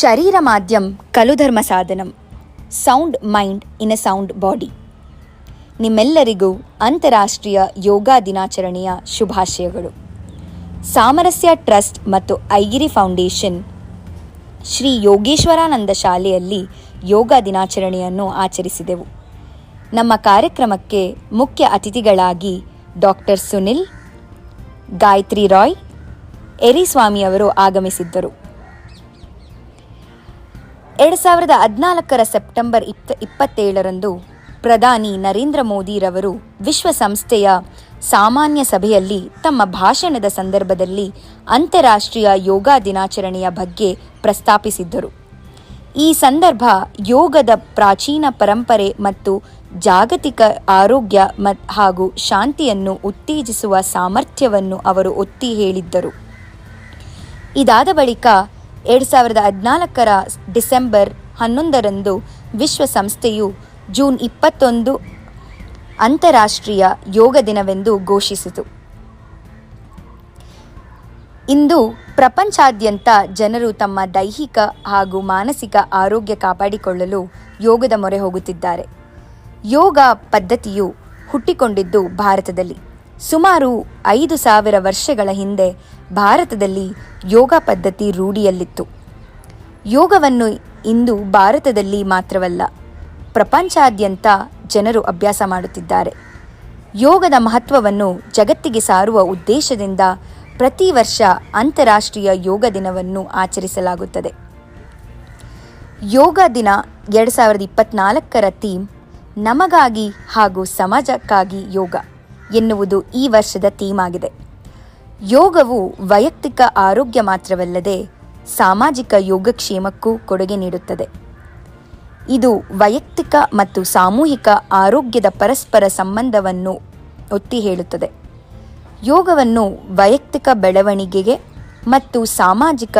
ಶರೀರ ಮಾಧ್ಯಂ ಕಲುಧರ್ಮ ಸಾಧನಂ. Sound mind in a sound body ನಿಮ್ಮೆಲ್ಲರಿಗೂ ಅಂತಾರಾಷ್ಟ್ರೀಯ ಯೋಗ ದಿನಾಚರಣೆಯ ಶುಭಾಶಯಗಳು. ಸಾಮರಸ್ಯ ಟ್ರಸ್ಟ್ ಮತ್ತು ಐಗಿರಿ ಫೌಂಡೇಶನ್ ಶ್ರೀ ಯೋಗೇಶ್ವರಾನಂದ ಶಾಲೆಯಲ್ಲಿ ಯೋಗ ದಿನಾಚರಣೆಯನ್ನು ಆಚರಿಸಿದೆವು. ನಮ್ಮ ಕಾರ್ಯಕ್ರಮಕ್ಕೆ ಮುಖ್ಯ ಅತಿಥಿಗಳಾಗಿ ಡಾಕ್ಟರ್ ಸುನಿಲ್, ಗಾಯತ್ರಿ ರಾಯ್ ಎರಿಸ್ವಾಮಿಯವರು ಆಗಮಿಸಿದ್ದರು. ಎರಡು ಸಾವಿರದ ಹದಿನಾಲ್ಕರ ಸೆಪ್ಟೆಂಬರ್ ಇಪ್ಪ ಇಪ್ಪತ್ತೇಳರಂದು ಪ್ರಧಾನಿ ನರೇಂದ್ರ ಮೋದಿರವರು ವಿಶ್ವಸಂಸ್ಥೆಯ ಸಾಮಾನ್ಯ ಸಭೆಯಲ್ಲಿ ತಮ್ಮ ಭಾಷಣದ ಸಂದರ್ಭದಲ್ಲಿ ಅಂತಾರಾಷ್ಟ್ರೀಯ ಯೋಗ ದಿನಾಚರಣೆಯ ಬಗ್ಗೆ ಪ್ರಸ್ತಾಪಿಸಿದ್ದರು. ಈ ಸಂದರ್ಭ ಯೋಗದ ಪ್ರಾಚೀನ ಪರಂಪರೆ ಮತ್ತು ಜಾಗತಿಕ ಆರೋಗ್ಯ ಮತ್ ಹಾಗೂ ಶಾಂತಿಯನ್ನು ಉತ್ತೇಜಿಸುವ ಸಾಮರ್ಥ್ಯವನ್ನು ಅವರು ಒತ್ತಿ ಹೇಳಿದ್ದರು. ಇದಾದ ಬಳಿಕ ಎರಡು ಸಾವಿರದ ಹದಿನಾಲ್ಕರ ಡಿಸೆಂಬರ್ ಹನ್ನೊಂದರಂದು ವಿಶ್ವಸಂಸ್ಥೆಯು ಜೂನ್ ಇಪ್ಪತ್ತೊಂದು ಅಂತಾರಾಷ್ಟ್ರೀಯ ಯೋಗ ದಿನವೆಂದು ಘೋಷಿಸಿತು. ಇಂದು ಪ್ರಪಂಚಾದ್ಯಂತ ಜನರು ತಮ್ಮ ದೈಹಿಕ ಹಾಗೂ ಮಾನಸಿಕ ಆರೋಗ್ಯ ಕಾಪಾಡಿಕೊಳ್ಳಲು ಯೋಗದ ಮೊರೆ ಹೋಗುತ್ತಿದ್ದಾರೆ. ಯೋಗ ಪದ್ಧತಿಯು ಹುಟ್ಟಿಕೊಂಡಿದ್ದು ಭಾರತದಲ್ಲಿ. ಸುಮಾರು ಐದು ಸಾವಿರ ವರ್ಷಗಳ ಹಿಂದೆ ಭಾರತದಲ್ಲಿ ಯೋಗ ಪದ್ಧತಿ ರೂಢಿಯಲ್ಲಿತ್ತು. ಯೋಗವನ್ನು ಇಂದು ಭಾರತದಲ್ಲಿ ಮಾತ್ರವಲ್ಲ, ಪ್ರಪಂಚಾದ್ಯಂತ ಜನರು ಅಭ್ಯಾಸ ಮಾಡುತ್ತಿದ್ದಾರೆ. ಯೋಗದ ಮಹತ್ವವನ್ನು ಜಗತ್ತಿಗೆ ಸಾರುವ ಉದ್ದೇಶದಿಂದ ಪ್ರತಿ ವರ್ಷ ಅಂತಾರಾಷ್ಟ್ರೀಯ ಯೋಗ ದಿನವನ್ನು ಆಚರಿಸಲಾಗುತ್ತದೆ. ಯೋಗ ದಿನ ಎರಡು ಸಾವಿರದ ಇಪ್ಪತ್ನಾಲ್ಕರ ಥೀಮ್, ನಮಗಾಗಿ ಹಾಗೂ ಸಮಾಜಕ್ಕಾಗಿ ಯೋಗ. ಎನ್ನುವುದು ಈ ವರ್ಷದ ಥೀಮ್ ಆಗಿದೆ ಯೋಗವು ವೈಯಕ್ತಿಕ ಆರೋಗ್ಯ ಮಾತ್ರವಲ್ಲದೆ ಸಾಮಾಜಿಕ ಯೋಗಕ್ಷೇಮಕ್ಕೂ ಕೊಡುಗೆ ನೀಡುತ್ತದೆ. ಇದು ವೈಯಕ್ತಿಕ ಮತ್ತು ಸಾಮೂಹಿಕ ಆರೋಗ್ಯದ ಪರಸ್ಪರ ಸಂಬಂಧವನ್ನು ಒತ್ತಿ ಹೇಳುತ್ತದೆ. ಯೋಗವನ್ನು ವೈಯಕ್ತಿಕ ಬೆಳವಣಿಗೆಗೆ ಮತ್ತು ಸಾಮಾಜಿಕ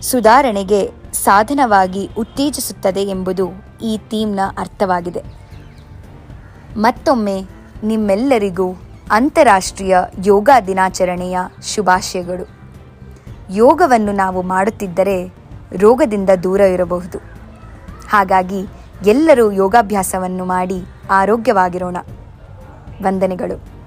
ಸುಧಾರಣೆಗೆ ಸಾಧನವಾಗಿ ಉತ್ತೇಜಿಸುತ್ತದೆ ಎಂಬುದು ಈ ಥೀಮ್ನ ಅರ್ಥವಾಗಿದೆ. ಮತ್ತೊಮ್ಮೆ ನಿಮ್ಮೆಲ್ಲರಿಗೂ ಅಂತಾರಾಷ್ಟ್ರೀಯ ಯೋಗ ದಿನಾಚರಣೆಯ ಶುಭಾಶಯಗಳು. ಯೋಗವನ್ನು ನಾವು ಮಾಡುತ್ತಿದ್ದರೆ ರೋಗದಿಂದ ದೂರ ಇರಬಹುದು. ಹಾಗಾಗಿ ಎಲ್ಲರೂ ಯೋಗಾಭ್ಯಾಸವನ್ನು ಮಾಡಿ ಆರೋಗ್ಯವಾಗಿರೋಣ. ವಂದನೆಗಳು.